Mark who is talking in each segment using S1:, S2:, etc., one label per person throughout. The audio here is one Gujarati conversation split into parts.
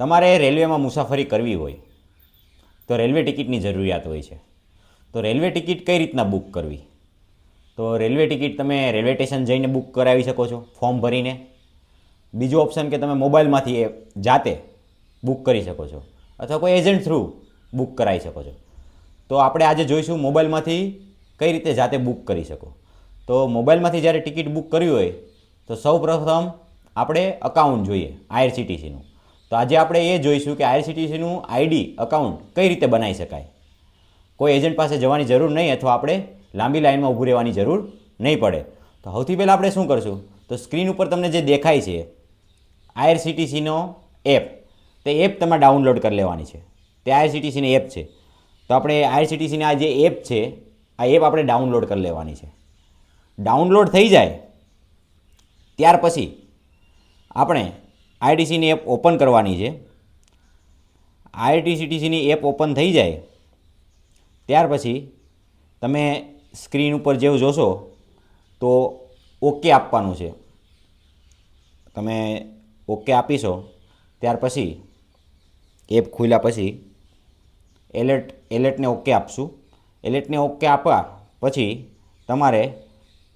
S1: તમારે રેલવેમાં મુસાફરી કરવી હોય, તો રેલવે ટિકિટની જરૂરિયાત હોય છે. તો રેલવે ટિકિટ કઈ રીતના બુક કરવી? તો રેલવે ટિકિટ તમે રેલવે સ્ટેશન જઈને બુક કરાવી શકો છો, ફોર્મ ભરીને. બીજું ઓપ્શન કે તમે મોબાઈલમાંથી એ જાતે બુક કરી શકો છો, અથવા કોઈ એજન્ટ થ્રુ બુક કરાવી શકો છો. તો આપણે આજે જોઈશું મોબાઈલમાંથી કઈ રીતે જાતે બુક કરી શકો. તો મોબાઈલમાંથી જ્યારે ટિકિટ બુક કરવી હોય, તો સૌ પ્રથમ આપણે અકાઉન્ટ જોઈએ આઈઆરસીટીસીનું તો આજે આપણે એ જોઈશું કે આઈઆરસીટીસીનું આઈડી અકાઉન્ટ કઈ રીતે બનાવી શકાય. કોઈ એજન્ટ પાસે જવાની જરૂર નહીં અથવા આપણે લાંબી લાઈનમાં ઊભું રહેવાની જરૂર નહીં પડે. તો સૌથી પહેલાં આપણે શું કરશું? તો સ્ક્રીન ઉપર તમને જે દેખાય છે આઈઆરસીટીસીનો એપ, તે એપ તમારે ડાઉનલોડ કરી લેવાની છે. તે આઈઆરસીટીસીની એપ છે. તો આપણે આઈઆરસીટીસીની આ જે એપ છે, આ એપ આપણે ડાઉનલોડ કરી લેવાની છે. ડાઉનલોડ થઈ જાય, ત્યાર પછી આપણે આઈટીસીની એપ ઓપન કરવાની છે. આઈટીસીટીસીની એપ ઓપન થઈ જાય, ત્યાર પછી તમે સ્ક્રીન ઉપર જેવું જોશો તો ઓકે આપવાનું છે. તમે ઓકે આપીશો, ત્યાર પછી એપ ખુલ્યા પછી એલર્ટ, એલર્ટને ઓકે આપશું. એલર્ટને ઓકે આપવા પછી તમારે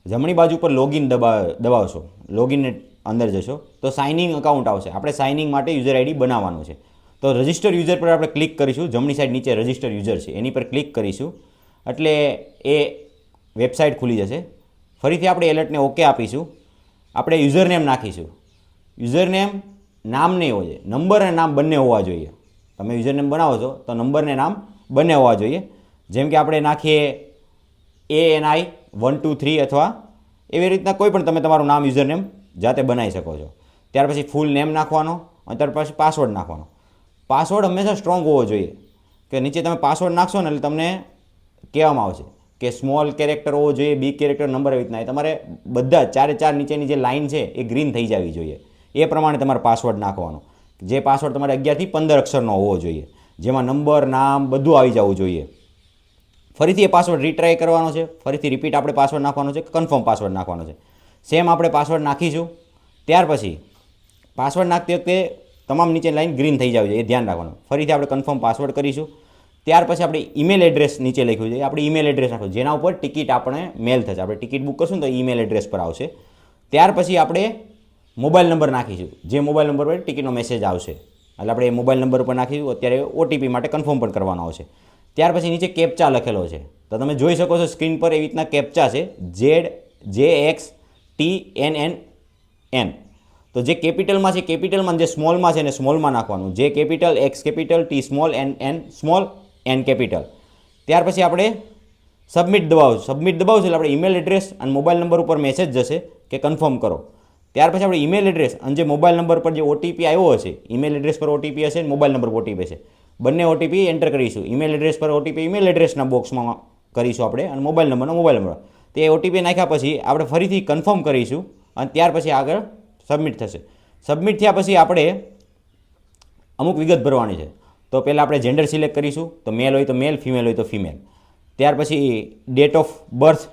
S1: જમણી બાજુ પર લોગિન દબાવ, દબાવશો. લોગિનને અંદર જશો. તો સાઇનિંગ અકાઉન્ટ આવશે. આપણે સાઇનિંગ માટે યુઝર આઈડી બનાવવાનું છે. તો રજિસ્ટર યુઝર પર આપણે ક્લિક કરીશું. જમણી સાઈડ નીચે રજિસ્ટર યુઝર છે. એની પર ક્લિક કરીશું. એટલે એ વેબસાઇટ ખુલી જશે. ફરીથી આપણે એલર્ટને ઓકે આપીશું. આપણે યુઝરનેમ નાખીશું. યુઝરનેમ નામ નહીં હોય નંબર અને નામ બંને હોવા જોઈએ. તમે યુઝરનેમ બનાવો છો, તો નંબરને નામ બંને હોવા જોઈએ. જેમ કે આપણે નાખીએ A N I one two three અથવા એવી રીતના કોઈ પણ તમે તમારું નામ યુઝર નેમ જાતે બનાવી શકો છો. ત્યાર પછી ફૂલ નેમ નાખવાનો અને ત્યાર પછી પાસવર્ડ નાખવાનો. પાસવર્ડ હંમેશા સ્ટ્રોંગ હોવો જોઈએ. કે નીચે તમે પાસવર્ડ નાખશો ને એટલે તમને કહેવામાં આવશે કે સ્મોલ કેરેક્ટર હોવો જોઈએ બિગ કેરેક્ટર નંબર એવી રીતના. તમારે બધા ચારે ચાર નીચેની જે લાઇન છે એ ગ્રીન થઈ જવી જોઈએ. એ પ્રમાણે તમારે પાસવર્ડ નાખવાનો. જે પાસવર્ડ તમારે અગિયારથી પંદર અક્ષરનો હોવો જોઈએ. જેમાં નંબર નામ બધું આવી જવું જોઈએ. ફરીથી એ પાસવર્ડ રીટ્રાય કરવાનો છે. ફરીથી રિપીટ આપણે પાસવર્ડ નાખવાનો છે કન્ફર્મ પાસવર્ડ નાખવાનો છે. સેમ આપણે પાસવર્ડ નાખીશું. ત્યાર પછી પાસવર્ડ નાખતી વખતે તમામ નીચે લાઈન ગ્રીન થઈ જવી જોઈએ એ ધ્યાન રાખવાનું. ફરીથી આપણે કન્ફર્મ પાસવર્ડ કરીશું. ત્યાર પછી આપણે ઈમેલ એડ્રેસ નીચે લખ્યું છે આપણે ઈમેલ એડ્રેસ નાખવું જેના ઉપર ટિકિટ આપણે મેલ થશે. આપણે ટિકિટ બુક કરશું તો ઈમેલ એડ્રેસ પર આવશે. ત્યાર પછી આપણે મોબાઈલ નંબર નાખીશું. જે મોબાઈલ નંબર પર ટિકિટનો મેસેજ આવશે. એટલે આપણે એ મોબાઈલ નંબર ઉપર નાખીશું. અત્યારે ઓટીપી માટે કન્ફર્મ પણ કરવાનો આવશે. ત્યાર પછી નીચે કેપ્ચા લખેલો છે. તો તમે જોઈ શકો છો સ્ક્રીન પર એવી રીતના કેપ્ચા છે. Z J X T N N N તો જે કેપિટલમાં છે, કેપિટલમાં જે સ્મોલમાં છે એને સ્મોલમાં નાખવાનું. J capital X capital T small N N small N capital. ત્યાર પછી આપણે સબમિટ દબાવશું. સબમિટ દબાવશું એટલે આપણે ઈમેલ એડ્રેસ અને મોબાઈલ નંબર ઉપર મેસેજ જશે કે કન્ફર્મ કરો. ત્યાર પછી આપણે ઈમેલ એડ્રેસ અને જે મોબાઈલ નંબર પર જે ઓટીપી આવ્યો હશે ઈમેલ એડ્રેસ પર ઓટીપી હશે મોબાઈલ નંબર પર ઓટીપી હશે. બંને ઓટીપી એન્ટર કરીશું. ઈમેલ એડ્રેસ પર ઓટીપી ઈમેલ એડ્રેસના બોક્સમાં કરીશું આપણે અને મોબાઈલ નંબરનો મોબાઈલ નંબર તે ઓટીપી નાખ્યા પછી આપણે ફરીથી કન્ફર્મ કરીશું અને ત્યાર પછી આગળ સબમિટ થશે. સબમિટ થયા પછી આપણે અમુક વિગત ભરવાની છે. તો પહેલાં આપણે જેન્ડર સિલેક્ટ કરીશું. તો મેલ હોય તો મેલ ફિમેલ હોય તો ફિમેલ ત્યાર પછી ડેટ ઓફ બર્થ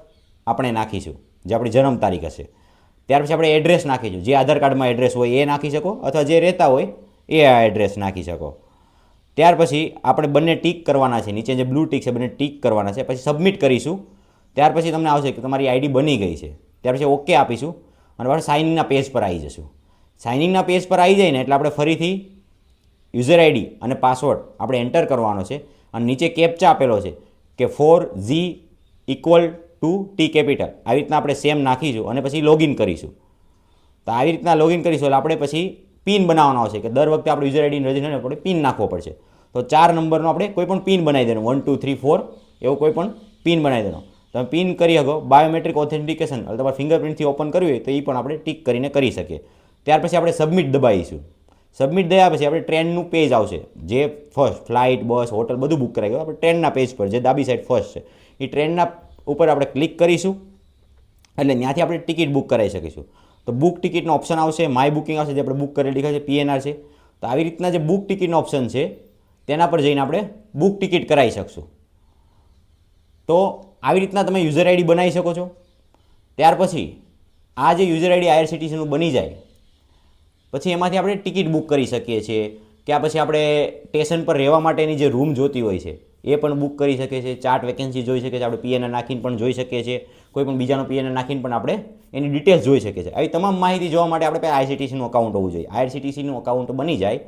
S1: આપણે નાખીશું, જે આપણી જન્મ તારીખ હશે. ત્યાર પછી આપણે એડ્રેસ નાખીશું. જે આધાર કાર્ડમાં એડ્રેસ હોય એ નાખી શકો અથવા જે રહેતા હોય એ આ એડ્રેસ નાખી શકો. ત્યાર પછી આપણે બંને ટીક કરવાના છે. નીચે જે બ્લુ ટીક છે, બંને ટીક કરવાના છે. પછી સબમિટ કરીશું. ત્યાર પછી તમને આવશે કે તમારી આઈડી બની ગઈ છે. ત્યાર પછી ઓકે આપીશું અને પાછું સાઇનિંગના પેજ પર આવી જશું. સાઇનિંગના પેજ પર આવી જાય ને એટલે આપણે ફરીથી યુઝર આઈડી અને પાસવર્ડ આપણે એન્ટર કરવાનો છે અને નીચે કેપ્ચા આપેલો છે કે four Z equal to T capital આવી રીતના આપણે સેમ નાખીશું અને પછી લોગિન કરીશું. તો આવી રીતના લોગિન કરીશું એટલે આપણે પછી પિન બનાવવાનો આવશે કે દર વખતે આપણે યુઝર આઈડીને રજિસ્ટર આપણે પિન નાખવો પડશે. તો ચાર નંબરનો આપણે કોઈ પણ પિન બનાવી દેવાનો. વન ટુ થ્રી ફોર એવો કોઈ પણ પિન બનાવી દેવાનો. તમે પિન કરી શકો બાયોમેટ્રિક ઓથેન્ટિકેશન એટલે તમારે ફિંગરપ્રિન્ટથી ઓપન કરવી હોય તો એ પણ આપણે ટીક કરીને કરી શકીએ. ત્યાર પછી આપણે સબમિટ દબાવીશું સબમિટ દયા પછી આપણે ટ્રેનનું પેજ આવશે. જે ફર્સ્ટ ફ્લાઇટ બસ હોટલ બધું બુક કરાવી આપણે ટ્રેનના પેજ પર, જે ડાબી સાઈડ ફર્સ્ટ છે. એ ટ્રેનના ઉપર આપણે ક્લિક કરીશું. એટલે ત્યાંથી આપણે ટિકિટ બુક કરાવી શકીશું. તો બુક ટિકિટનો ઓપ્શન આવશે માય બુકિંગ આવશે, જે આપણે બુક કરેલી છે પીએનઆર છે. તો આવી રીતના જે બુક ટિકિટનો ઓપ્શન છે, તેના પર જઈને આપણે બુક ટિકિટ કરાવી શકશું. તો આવી રીતના તમે યુઝર આઈડી બનાવી શકો છો. ત્યાર પછી આ જે યુઝર આઈડી આઈઆરસીટીસીનું બની જાય, પછી એમાંથી આપણે ટિકિટ બુક કરી શકીએ છીએ. કે આ પછી આપણે સ્ટેશન પર રહેવા માટેની જે રૂમ જોતી હોય છે, એ પણ બુક કરી શકીએ છીએ. ચાર્ટ વેકેન્સી જોઈ શકીએ છીએ, આપણે પીએનએ નાખીને પણ જોઈ શકીએ છીએ. કોઈ પણ બીજાનો પીએનએ નાખીને પણ આપણે એની ડિટેલ્સ જોઈ શકીએ છીએ. આવી તમામ માહિતી જોવા માટે આપણે પહેલાં આઈસીટીસીનું અકાઉન્ટ હોવું જોઈએ. આઈઆરસીટીસીનું અકાઉન્ટ બની જાય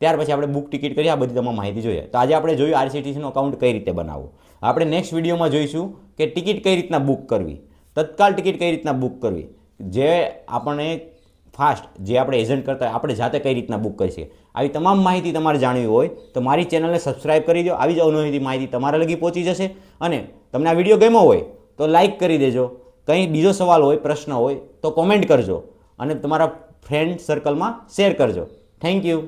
S1: ત્યાર પછી આપણે બુક ટિકિટ કરી, આ બધી તમામ માહિતી જોઈએ. તો આજે આપણે જોયું આરસીટીસીનું અકાઉન્ટ કઈ રીતે બનાવવું. આપણે નેક્સ્ટ વિડીયોમાં જોઈશું કે ટિકિટ કઈ રીતના બુક કરવી. તત્કાલ ટિકિટ કઈ રીતના બુક કરવી. જે આપણને ફાસ્ટ જે આપણે એજન્ટ કરતા આપણે જાતે કઈ રીતના બુક કરી શકીએ. આવી તમામ માહિતી તમારે જાણવી હોય, તો મારી ચેનલને સબસ્ક્રાઇબ કરી દો. આવી જ અવનવી માહિતી તમારા લગી પહોંચી જશે. અને તમને આ વીડિયો ગમ્યો હોય, તો લાઇક કરી દેજો. કંઈ બીજો સવાલ હોય, પ્રશ્ન હોય, તો કોમેન્ટ કરજો. અને તમારા ફ્રેન્ડ સર્કલમાં શેર કરજો. Thank you